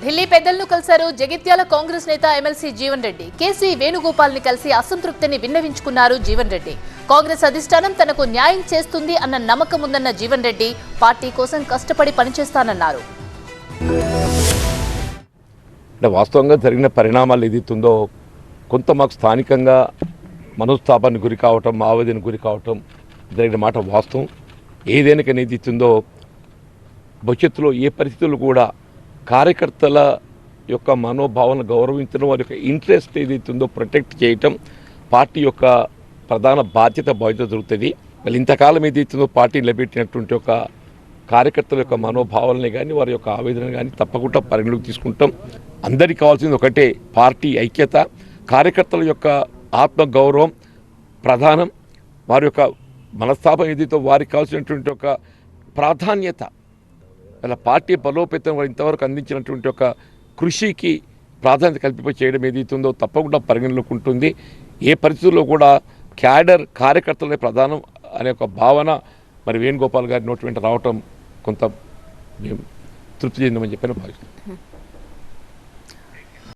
ఢిల్లీ పెద్దలను కలిశారు జగిత్యాల కాంగ్రెస్ నేత ఎమ్మెల్సీ జీవన్ రెడ్డి. కేసీ వేణుగోపాల్ని కలిసి అసంతృప్తిని విన్నవించుకున్నారు జీవన్ రెడ్డి. కాంగ్రెస్ అధిష్టానం తనకు న్యాయం చేస్తుంది అన్న నమ్మకం ఉందన్న జీవన్ రెడ్డి పార్టీ కోసం కష్టపడి పనిచేస్తానన్నారు. అంటే వాస్తవంగా జరిగిన పరిణామాలు ఏదైతుందో కొంత మాకు స్థానికంగా మనోస్తాపానికి గురి కావటం ఆవేదన గురి కావటం జరిగిన మాట వాస్తవం. ఏదైనా ఏదైతుందో భవిష్యత్తులో ఏ పరిస్థితులు కూడా కార్యకర్తల యొక్క మనోభావన గౌరవించడం వారి యొక్క ఇంట్రెస్ట్ ఏదైతుందో ప్రొటెక్ట్ చేయటం పార్టీ యొక్క ప్రధాన బాధ్యత బాధ్యత దొరుకుతుంది మళ్ళీ ఇంతకాలం ఏదైతుందో పార్టీ నిలబెట్టినటువంటి ఒక కార్యకర్తల యొక్క మనోభావాలని కానీ వారి యొక్క ఆవేదన కానీ తప్పకుండా పరిగణలోకి తీసుకుంటాం. అందరికీ కావాల్సింది ఒకటే పార్టీ ఐక్యత కార్యకర్తల యొక్క ఆత్మ గౌరవం ప్రధానం. వారి యొక్క మనస్తాపం ఏదైతే వారికి కావాల్సినటువంటి ఒక ప్రాధాన్యత అలా పార్టీ బలోపేతం ఇంతవరకు అందించినటువంటి ఒక కృషికి ప్రాధాన్యత కల్పింప చేయడం ఏదైతుందో తప్పకుండా పరిగణలోకి ఉంటుంది ఏ పరిస్థితుల్లో కూడా క్యాడర్ కార్యకర్తలే ప్రధానం అనే ఒక భావన మరి వేణుగోపాల్ గారి నోటి వెంట రావటం కొంత మేము తృప్తి చెందమని చెప్పాను భావిస్తున్నాం